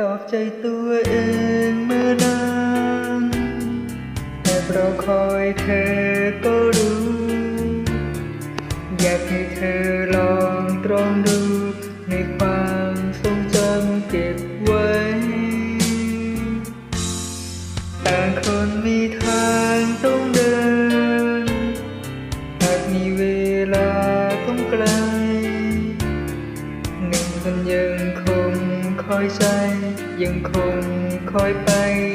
ตอบใจตัวเองเมื่อนานแต่รอคอยเธอก็รู้ อยากให้เธอลองตรองดูในความทรงจำเก็บไว้ ต่างคนมีทางต้องเดิน หากมีเวลาต้องไกล หนึ่งคนยังคง อยใจ ยังคงคอยไป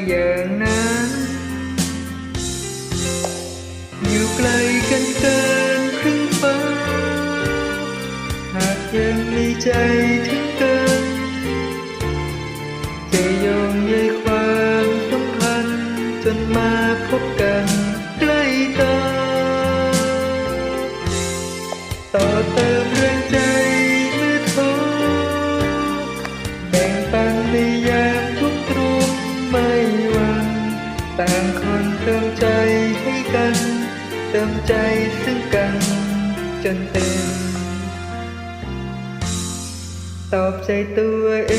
อย่างนั้น อยู่ไกลกันเกินครึ่งฟ้า หากยังมีใจถึงกันจะยงใยความสัมพันธ์จนมาพบ ต่างคนเติมใจให้กัน เติมใจซึ่งกัน จนเต็ม ตอบใจตัวเอ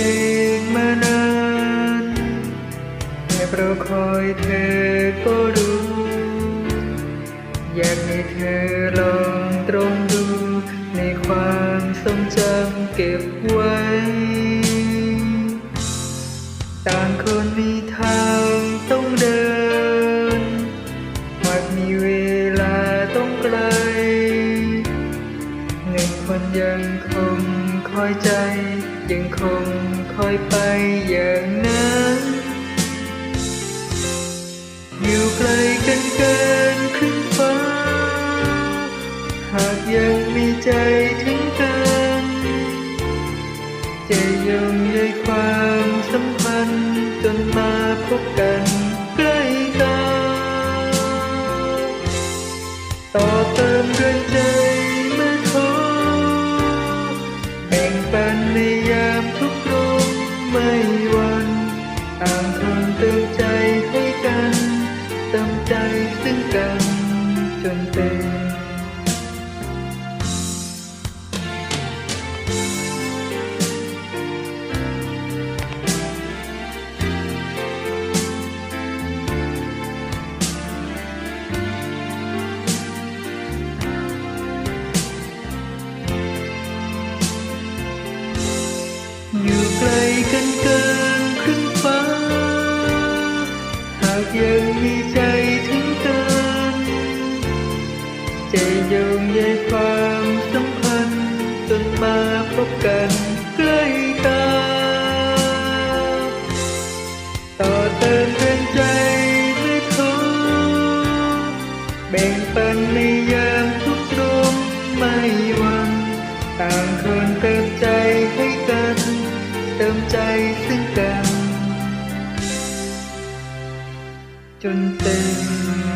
งมานานแค่รอคอยเธอก็รู้ อยากให้เธอลองตรงดู ในความทรงจำเก็บไว้ ต่างคนมี หนึ่งคนยังคงคอยใจ ยังคงคอยไปอย่างนั้น อยู่ไกลกันเกินครึ่งฟ้า หากยังมีใจถึงกันจะยงใยความสัมพันธ์จนมาพบกันใกล้ตาต่อ จนเต็มอยู่ไกลกันเกินครึ่งฟ้า หากยังมีใจ ต่อเติมแรงใจไม่ท้อแบ่งปันในยามทุกข์ร้อนไม่หวันต่างคนเติมใจให้กัน เติมใจซึ่งกัน จนเต็ม